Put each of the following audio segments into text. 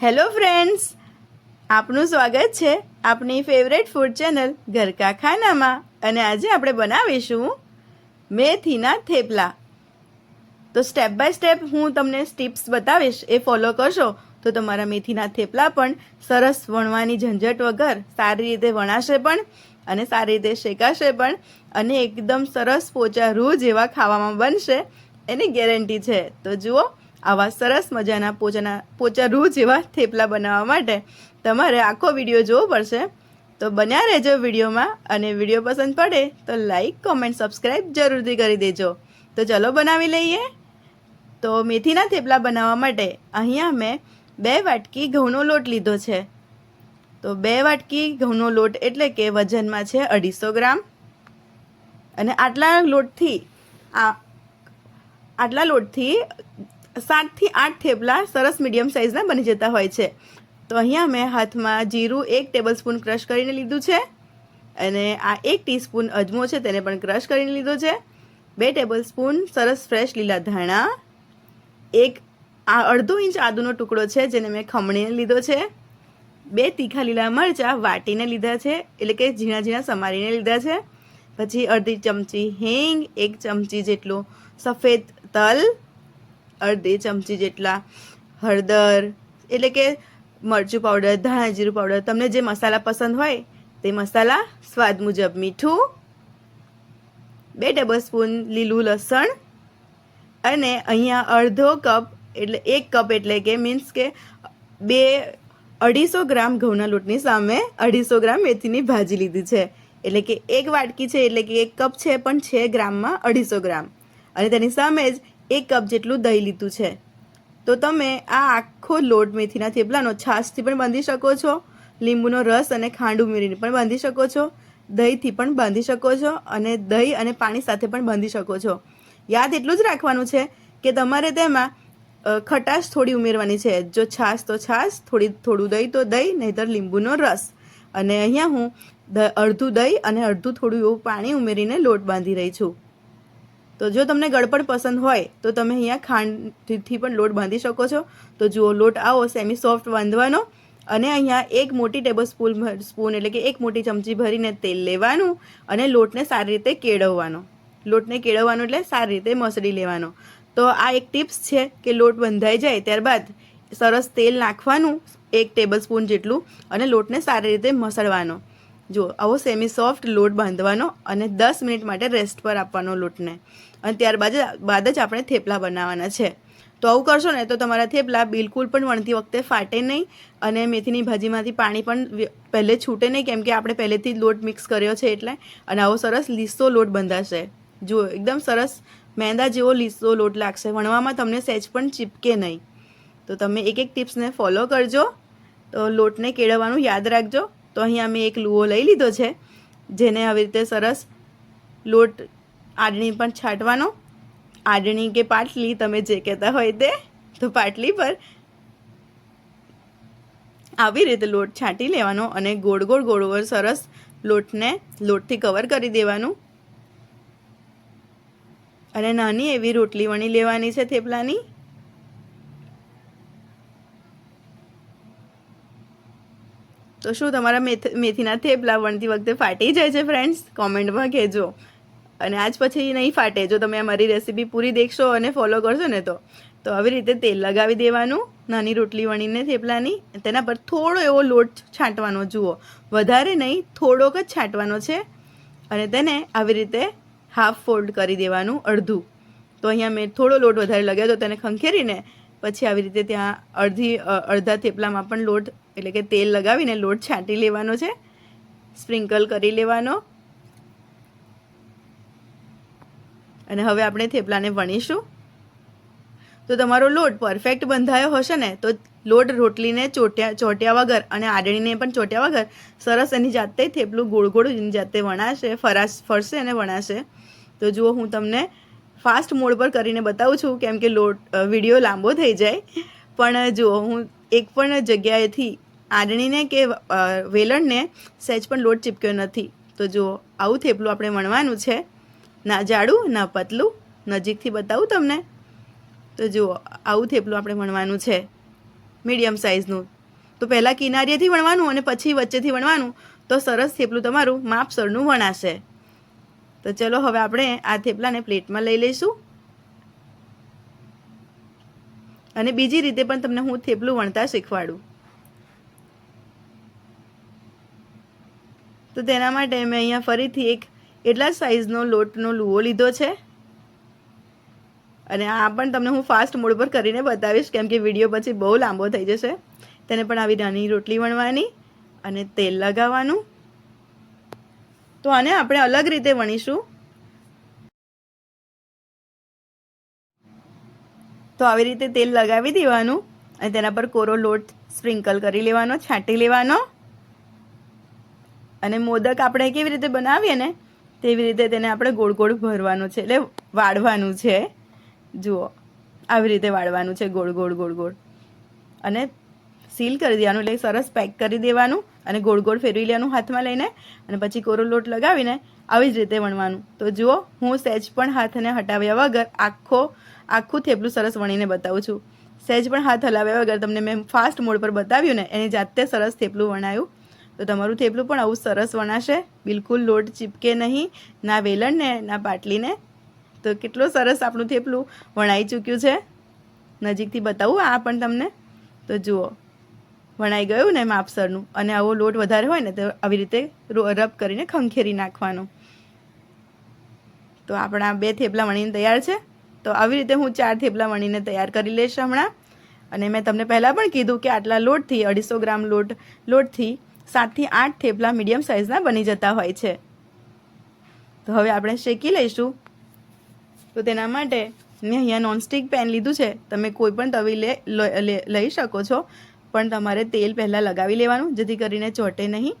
Hello friends, આપનું સ્વાગત છે આપની ફેવરેટ ફૂડ ચેનલ ઘરકા ખાનામાં અને આજે આપણે બનાવીશું મેથીના થેપલા. તો સ્ટેપ બાય સ્ટેપ હું તમને સ્ટીપ્સ બતાવીશ, એ ફોલો કરશો તો તમારા મેથીના થેપલા પણ સરસ વણવાની ઝંઝટ વગર સારી રીતે વણાશે પણ અને સારી રીતે શેકાશે પણ અને એકદમ સરસ પોચા રૂ જેવા ખાવામાં બનશે, એની ગેરંટી છે. તો જુઓ આવા સરસ મજાના પોચાના પોચા રૂ જેવા થેપલા બનાવવા માટે તમારે આખો વીડિયો જોવો પડશે. તો બન્યા રહેજો વિડીયોમાં અને વીડિયો પસંદ પડે તો લાઈક, કોમેન્ટ, સબસ્ક્રાઈબ જરૂરથી કરી દેજો. તો ચલો બનાવી લઈએ. તો મેથીના થેપલા બનાવવા માટે અહીંયા મેં બે વાટકી ઘઉંનો લોટ લીધો છે. તો બે વાટકી ઘઉંનો લોટ એટલે કે વજનમાં છે અઢીસો ગ્રામ. અને આટલા લોટથી આ આટલા લોટથી સાતથી આઠ થેપલા સરસ મીડિયમ સાઇઝના બની જતા હોય છે. તો અહીંયા મેં હાથમાં જીરું એક ટેબલ સ્પૂન ક્રશ કરીને લીધું છે અને આ એક ટીસ્પૂન અજમો છે તેને પણ ક્રશ કરીને લીધો છે. બે ટેબલ સ્પૂન સરસ ફ્રેશ લીલા ધાણા, એક આ અડધો ઇંચ આદુનો ટુકડો છે જેને મેં ખમણીને લીધો છે. બે તીખા લીલા મરચાં વાટીને લીધા છે, એટલે કે ઝીણા ઝીણા સમારીને લીધા છે. પછી અડધી ચમચી હિંગ, એક ચમચી જેટલું સફેદ તલ અડધી ચમચી જેટલા હળદર, એટલે કે મરચું પાવડર ધાણા જીરું પાવડર તમને જે મસાલા પસંદ હોય તે મસાલા સ્વાદ મુજબ મીઠું, બે ટેબલ સ્પૂન લીલું લસણ અને અહીંયા અડધો કપ એટલે એક કપ એટલે કે મીન્સ કે બે અઢીસો ગ્રામ ઘઉંના લોટની સામે અઢીસો ગ્રામ મેથીની ભાજી લીધી છે. એટલે કે એક વાટકી છે, એટલે કે એક કપ છે, પણ છે ગ્રામમાં અઢીસો ગ્રામ. અને તેની સામે જ એક કપ જેટલું દહીં લીધું છે. તો તમે આ આખો લોટ મેથીના થેપલાનો છાશથી પણ બાંધી શકો છો, લીંબુનો રસ અને ખાંડ ઉમેરીને પણ બાંધી શકો છો, દહીંથી પણ બાંધી શકો છો અને દહીં અને પાણી સાથે પણ બાંધી શકો છો. યાદ એટલું જ રાખવાનું છે કે તમારે તેમાં ખટાશ થોડી ઉમેરવાની છે. જો છાશ તો છાશ, થોડી, થોડું દહીં તો દહીં, નહીંતર લીંબુનો રસ. અને અહીંયા હું અડધું દહીં અને અડધું થોડું એવું પાણી ઉમેરીને લોટ બાંધી રહી છું. તો જો તમને ગળપણ પસંદ હોય, તો તમે અહીંયા ખાંડથી પણ લોટ બાંધી શકો છો. તો જુઓ, લોટ આવો સેમી સોફ્ટ બાંધવાનો અને અહીંયા એક મોટી ટેબલ સ્પૂન સ્પૂન એટલે કે એક મોટી ચમચી ભરીને તેલ લેવાનું અને લોટને સારી રીતે કેળવવાનો. લોટને કેળવવાનો એટલે સારી રીતે મસળી લેવાનો. તો આ એક ટિપ્સ છે કે લોટ બંધાઈ જાય ત્યારબાદ સરસ તેલ નાખવાનું એક ટેબલ સ્પૂન જેટલું અને લોટને સારી રીતે મસળવાનો. જો, આવો સેમી સોફ્ટ લોટ બાંધવાનો અને દસ મિનિટ માટે રેસ્ટ પર આપવાનો લોટને. અને ત્યારબાદ બાદ જ આપણે થેપલા બનાવવાના છે. તો આવું કરશો ને તો તમારા થેપલા બિલકુલ પણ વણતી વખતે ફાટે નહીં અને મેથીની ભાજીમાંથી પાણી પણ પહેલે છૂટે નહીં, કેમ કે આપણે પહેલેથી જ લોટ મિક્સ કર્યો છે એટલે. અને આવો સરસ લીસો લોટ બંધાશે. જુઓ એકદમ સરસ મેંદા જેવો લીસો લોટ લાગશે. વણવામાં તમને સહેજ પણ ચીપકે નહીં. તો તમે એક એક ટિપ્સને ફોલો કરજો. તો લોટને કેળવવાનું યાદ રાખજો. તો અહીંયા મેં એક લુઓ લઈ લીધો છે, જેને આવી રીતે સરસ લોટ આડણી પણ છાંટવાનો. આડણી કે પાટલી તમે જે કહેતા હોય તે, તો પાટલી પર આવી રીતે લોટ છાંટી લેવાનો અને ગોળ ગોળ ગોળ ગોળ સરસ લોટને લોટથી કવર કરી દેવાનું. અને નાની એવી રોટલી વણી લેવાની છે થેપલાની. તો શું, તમારા મેથ, મેથીના થેપલા વણતી વખતે ફાટી જાય છે ફ્રેન્ડ્સ કોમેન્ટમાં કહેજો. અને આજ પછી નહીં ફાટે. જો તમે અમારી રેસીપી પૂરી દેખશો અને ફોલો કરશો ને તો તો આવી રીતે તેલ લગાવી દેવાનું, નાની રોટલી વણીને થેપલાની. તેના પર થોડો એવો લોટ છાંટવાનો, જુઓ. વધારે નહીં, થોડોક જ છાંટવાનો છે. અને તેને આવી રીતે હાફ ફોલ્ડ કરી દેવાનું, અડધું. તો અહીંયા મેં થોડો લોટ વધારે લગાવ્યો તો તેને ખંખેરીને, પછી આવી રીતે ત્યાં અડધી અડધા થેપલામાં પણ લોટ એટલે કે તેલ લગાવીને લોટ છાંટી લેવાનો છે. સ્પ્રિંકલ કરી લેવાનો. અને હવે આપણે થેપલાને વણીશું. તો તમારો લોટ પરફેક્ટ બંધાયો હશે ને, તો લોટ રોટલીને ચોટ્યા ચોટ્યા વગર અને આડણીને પણ ચોટ્યા વગર સરસ એની જાતે થેપલું ગોળ ગોળ એની જાતે વણાશે, ફરાશ, ફરશે અને વણાશે. તો જુઓ હું તમને ફાસ્ટ મોડ પર કરીને બતાવું છું, કેમ કે લોટ વીડિયો લાંબો થઈ જાય. પણ જુઓ હું એક પણ જગ્યાએથી આડણીને કે વેલણને સહેજ પણ લોટ ચીપક્યો નથી. તો જુઓ, આવું થેપલું આપણે વણવાનું છે. ના જાડું, ના પતલું. નજીકથી બતાવું તમને. તો જુઓ, આવું થેપલું આપણે વણવાનું છે. મીડિયમ સાઇઝનું. તો પહેલાં કિનારીએથી વણવાનું અને પછી વચ્ચેથી વણવાનું. તો સરસ થેપલું તમારું માપસરનું વણાશે. તો ચલો, હવે આપણે આ થેપલાને પ્લેટમાં લઈ લઈશું. અને બીજી રીતે પણ તમને હું થેપલું વણતા શીખવાડું. તો તેના માટે મેં અહીંયા ફરીથી એક એટલા સાઇઝનો લોટનો લુઓ લીધો છે. અને આ પણ તમને હું ફાસ્ટ મોડ પર કરીને બતાવીશ, કેમ કે વીડિયો પછી બહુ લાંબો થઈ જશે. તેને પણ આવી નાની રોટલી વણવાની અને તેલ લગાવવાનું. તો આને આપણે અલગ રીતે વણીશું. તો આવી રીતે તેલ લગાવી દેવાનું અને તેના પર કોરો લોટ સ્પ્રિંકલ કરી લેવાનો, છાંટી લેવાનો. અને મોદક આપણે કેવી રીતે બનાવીએ ને, તેવી રીતે તેને આપણે ગોળ ગોળ ભરવાનું છે, એટલે વાળવાનું છે. જુઓ, આવી રીતે વાળવાનું છે, ગોળ ગોળ ગોળ ગોળ. અને સીલ કરી દેવાનું, એટલે સરસ પેક કરી દેવાનું અને ગોળ ગોળ ફેરવી લેવાનું હાથમાં લઈને અને પછી કોરો લોટ લગાવીને આવી જ રીતે વણવાનું. તો જુઓ, હું સહેજ પણ હાથને હટાવ્યા વગર આખો, આખું થેપલું સરસ વણીને બતાવું છું. સહેજ પણ હાથ હલાવ્યા વગર તમને મેં ફાસ્ટ મોડ પર બતાવ્યું ને, એની જાતે સરસ થેપલું વણાયું. તો તમારું થેપલું પણ આવું સરસ વણાશે. બિલકુલ લોટ ચીપકે નહીં, ના વેલણને, ના પાટલીને. તો કેટલું સરસ આપણું થેપલું વણાઈ ચૂક્યું છે. નજીકથી બતાવું આ પણ તમને. તો જુઓ, વણાઈ ગયું ને માપસરનું. અને આવો લોટ વધારે હોય ને તો આવી રીતે રબ કરીને ખંખેરી નાખવાનું. તો આપણા બે થેપલા વણીને તૈયાર છે. તો આવી રીતે હું ચાર થેપલા વણીને તૈયાર કરી લઈશ હમણાં. અને મેં તમને પહેલાં પણ કીધું કે આટલા લોટથી, અઢીસો ગ્રામ લોટ, લોટથી સાતથી આઠ થેપલા મીડિયમ સાઇઝના બની જતા હોય છે. તો હવે આપણે શેકી લઈશું. તો તેના માટે મેં અહીંયા નોનસ્ટિક પેન લીધું છે. તમે કોઈ પણ તવી લે લઈ શકો છો. પણ તમારે તેલ પહેલાં લગાવી લેવાનું, જેથી કરીને ચોટે નહીં.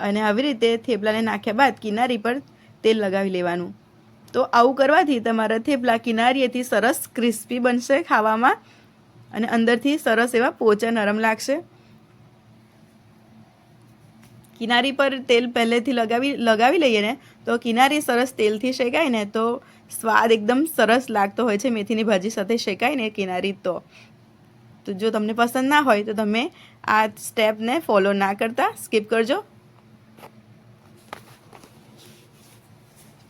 અને આવી રીતે થેપલાને નાખ્યા બાદ કિનારી પર તેલ લગાવી લેવાનું. તો આવું કરવાથી તમારા થેપલા કિનારીએથી સરસ ક્રિસ્પી બનશે ખાવામાં. અને અંદરથી સરસ એવા પોચા નરમ લાગશે. કિનારી પર તેલ પહેલેથી લગાવી લગાવી લઈએ ને, તો કિનારી સરસ તેલથી શેકાય ને, તો સ્વાદ એકદમ સરસ લાગતો હોય છે મેથીની ભાજી સાથે શેકાય ને કિનારી તો. તો જો તમને પસંદ ના હોય, તો તમે આ સ્ટેપને ફોલો ના કરતા સ્કીપ કરજો.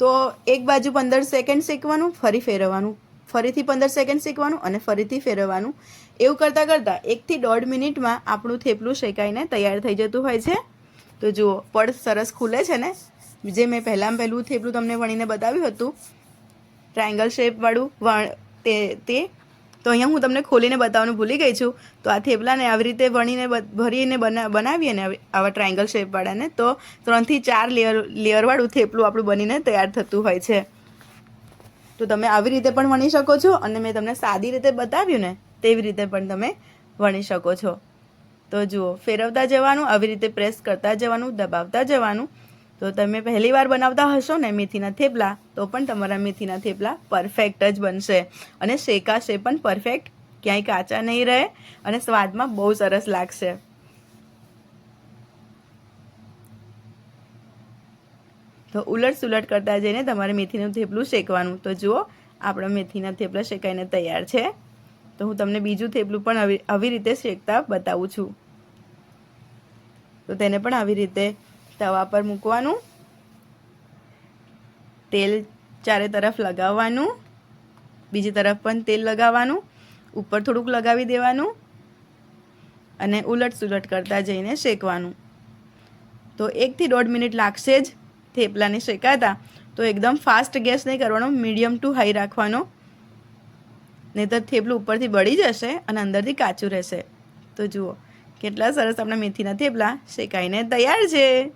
તો એક બાજુ પંદર સેકન્ડ શેકવાનું, ફરી ફેરવવાનું. ફરીથી પંદર સેકન્ડ શેકવાનું અને ફરીથી ફેરવવાનું. એવું કરતાં કરતાં એકથી દોઢ મિનિટમાં આપણું થેપલું શેકાઈને તૈયાર થઈ જતું હોય છે. તો જુઓ પડ સરસ ખુલે છે ને? જે મેં પહેલાં પહેલું થેપલું તમને વણીને બતાવ્યું હતું, ટ્રાયંગલ શેપવાળું વણ, તે તે. તો અહીંયા હું તમને ખોલીને બતાવવાનું ભૂલી ગઈ છું. તો આ થેપલાને આવી રીતે વણીને ભરીને બના, બનાવીએ ને આવા ટ્રાયંગલ શેપવાળાને તો ત્રણથી ચાર લેયર લેયરવાળું થેપલું આપણું બનીને તૈયાર થતું હોય છે. તો તમે આવી રીતે પણ વણી શકો છો અને મેં તમને સાદી રીતે બતાવ્યું ને, તેવી રીતે પણ તમે વણી શકો છો. તો જુઓ, ફેરવતા જવાનું, આવી રીતે પ્રેસ કરતા જવાનું, દબાવતા જવાનું. તો તમે પહેલી વાર બનાવતા હશો ને મેથીના થેપલા, તો પણ તમારા મેથીના થેપલા પરફેક્ટ જ બનશે. અને શેકાશે પણ પરફેક્ટ ક્યાંય કાચા નહીં રહે અને સ્વાદમાં બહુ સરસ લાગશે. તો ઉલટ સુલટ કરતા જઈને તમારે મેથીનું થેપલું શેકવાનું. તો જુઓ, આપણા મેથીના થેપલા શેકાઈને તૈયાર છે. તો હું તમને બીજું થેપલું પણ આવી રીતે શેકતા બતાવું છું. તો તેને પણ આવી રીતે તવા પર મૂકવાનું. તેલ ચારે તરફ લગાવવાનું. બીજી તરફ પણ તેલ લગાવવાનું. ઉપર થોડુંક લગાવી દેવાનું અને ઉલટ સુલટ કરતા જઈને શેકવાનું. તો એકથી દોઢ મિનિટ લાગશે જ થેપલાને શેકાતા. તો એકદમ ફાસ્ટ ગેસ નહીં કરવાનો, મીડિયમ ટુ હાઈ રાખવાનો. નહીં તો થેપલું ઉપરથી બળી જશે અને અંદરથી કાચું રહેશે. તો જુઓ, કેટલા સરસ આપણા મેથીના થેપલા શેકાઈને તૈયાર છે.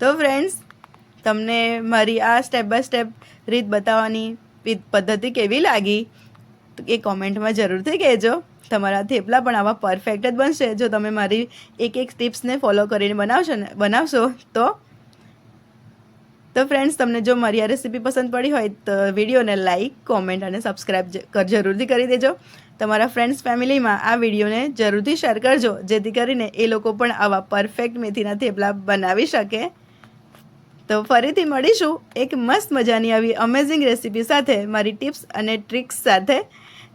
તો ફ્રેન્ડ્સ તમને મારી આ સ્ટેપ બાય સ્ટેપ રીત બતાવવાની પદ્ધતિ કેવી લાગી? એ કોમેન્ટમાં જરૂરથી કહેજો. તમારા થેપલા પણ આવા પરફેક્ટ જ બનશે. જો તમે મારી એક એક ટિપ્સને ફોલો કરીને બનાવશો ને, બનાવશો, તો તો ફ્રેન્ડ્સ તમને જો મારી આ રેસીપી પસંદ પડી હોય તો વિડીયોને લાઈક કોમેન્ટ અને સબસ્ક્રાઈબ જરૂરથી કરી દેજો. તમારા ફ્રેન્ડ્સ ફેમિલીમાં આ વિડીયોને જરૂરથી શેર કરજો, જેથી કરીને એ લોકો પણ આવા પરફેક્ટ મેથીના થેપલા બનાવી શકે. તો ફરીથી મળીશું એક મસ્ત મજાની આવી અમેઝિંગ રેસીપી સાથે, મારી ટિપ્સ અને ટ્રિક્સ સાથે.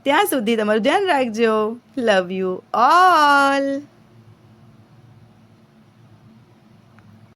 ત્યાં સુધી તમારું ધ્યાન રાખજો. Love you all